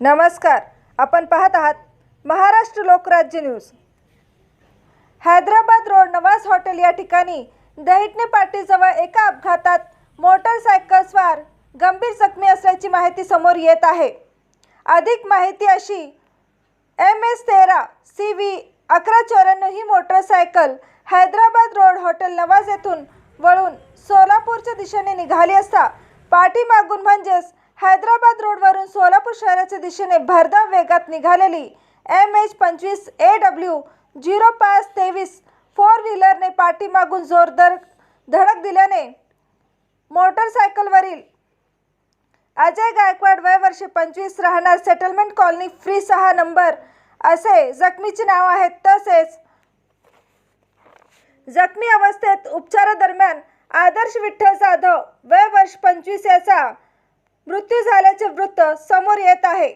नमस्कार आपण पाहत आहात Maharashtra Lokrajya news. Hyderabad road Nawaz hotel या ठिकाणी दहिटणे पाटीजवळ एका अपघातात मोटरसायकलस्वार गंभीर जखमी असल्याची माहिती समोर येत आहे. अधिक माहिती अशी एम एस तेरा सी व्ही अकरा चौऱ्याण्णव ही motorcycle Hyderabad road hotel Nawaz येथून वळून सोलापूरच्या दिशेने निघाली असता पाठीमागून म्हणजेच हैदराबाद रोडवरून सोलापूर शहराच्या दिशेने भरधाव वेगात निघालेली एम एच पंचवीस ए डब्ल्यू झिरो पाच तेवीस फोर व्हीलरने पाठीमागून जोरदार धडक दिल्याने मोटरसायकलवरील अजय गायकवाड वय वर्षे पंचवीस राहणार सेटलमेंट कॉलनी फ्री सहा नंबर असे जखमीचे नाव आहेत तसेच जखमी अवस्थेत उपचारादरम्यान आदर्श विठ्ठल जाधव वय वर्ष पंचवीस याचा मृत्यू झाल्याचे वृत्त समोर येत आहे.